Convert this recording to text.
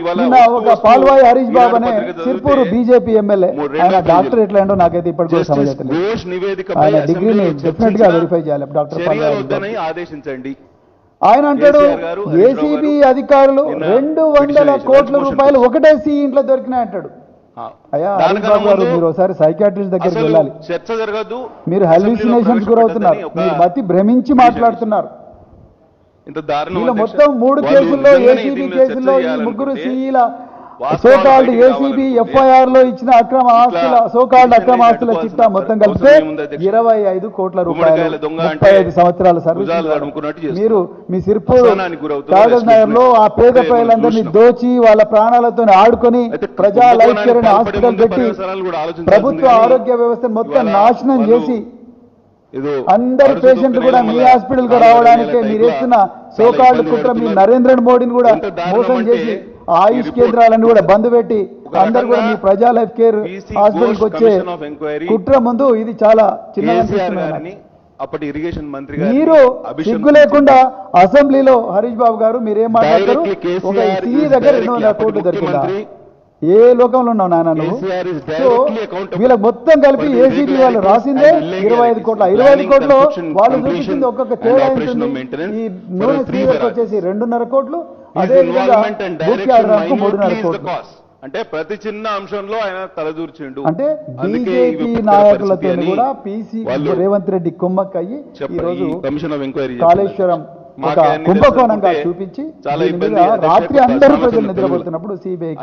ఇవాళ ఒక పాల్వాయి హరీష్ బాబు అనే సిర్పూరు బీజేపీ ఎమ్మెల్యే. ఆయన. డాక్టర్ ఎట్లా ఏంటో నాకైతే ఇప్పటికీ కూడా సమజలేదు ఆయన డిగ్రీని డెఫినెట్గా వెరిఫై చేయాలి. డాక్టర్ పాల్వాయి ఆదేశించండి. ఆయన అంటాడు ఏసీబీ అధికారులు రెండు వందల. కోట్ల రూపాయలు ఒకటే సి ఇంట్లో దొరికినాయి అంటాడు. అయ్యా మీరు ఒకసారి సైకాట్రిస్ట్ దగ్గరికి వెళ్ళాలి. చర్చ జరగదు. మీరు హెల్యూసినేషన్స్ గురవుతున్నారు. మీరు మతి భ్రమించి మాట్లాడుతున్నారు. ఇంత దారుణం. మొత్తం మూడు కేసుల్లో ఏసీబీ కేసుల్లో ఈ ముగ్గురు సీఈల సోకాల్డ్ ఏసీబీ ఎఫ్ఐఆర్లో ఇచ్చిన అక్రమ ఆస్తుల సోకాల్డ్ అక్రమ ఆస్తుల చిట్టా మొత్తం కలిపితే? ఇరవై ఐదు కోట్ల రూపాయలు ముప్పై ఐదు సంవత్సరాల సర్వీస్. మీరు మీ సిర్పూరు గురవుతున్నారు, కాగజ్ నగర్లో ఆ పేద ప్రజలందరినీ. దోచి వాళ్ళ ప్రాణాలతో ఆడుకొని ప్రజా లైఫ్ హాస్పిటల్ పెట్టి ప్రభుత్వ ఆరోగ్య వ్యవస్థ మొత్తం నాశనం చేసి అందరు పేషెంట్లు కూడా మీ హాస్పిటల్కు రావడానికి మీరు వేస్తున్న సోకాళ్ళు కుట్ర మీ. నరేంద్ర మోడీని కూడా మోసం చేసి ఆయుష్ కేంద్రాలను కూడా బంద్ పెట్టి అందరు కూడా మీ ప్రజా లైఫ్ కేర్ PC హాస్పిటల్కి Ghosh వచ్చే కుట్ర ముందు ఇది చాలా చిన్న అప్పటి ఇరిగేషన్ మంత్రి మీరు సిగ్గు లేకుండా అసెంబ్లీలో హరీష్ బాబు గారు మీరేం మాట్లాడతారు? ఒక సిఈ దగ్గర రెండు వందల కోట్లు దొరికిందా ఏ లోకంలో ఉన్నావు నాన్న నువ్వు? సో వీళ్ళకి మొత్తం కలిపి ఏసీబీ వాళ్ళు రాసిందే ఇరవై ఐదు కోట్ల ఇరవై ఐదు కోట్లు వాళ్ళు చూపించింది ఒక్కొక్క తేడా ఈ నూనె barrages. వచ్చేసి రెండున్నర కోట్లు అదే విధంగా బుక్ ఆర్డర్కు మూడున్నర కోట్లు. అంటే ప్రతి చిన్న అంశంలో ఆయన తలదూర్చిండు. అంటే బీజేపీ నాయకులతో కూడా పీసీ రేవంత్ రెడ్డి కుమ్మక్క అయ్యి ఈ రోజు కమిషన్ ఆఫ్ ఎంక్వైరీ కాళేశ్వరం ఒక కుంభకోణంగా చూపించి రాత్రి అందరూ ప్రజలు. నిద్రపోతున్నప్పుడు సిబిఐకి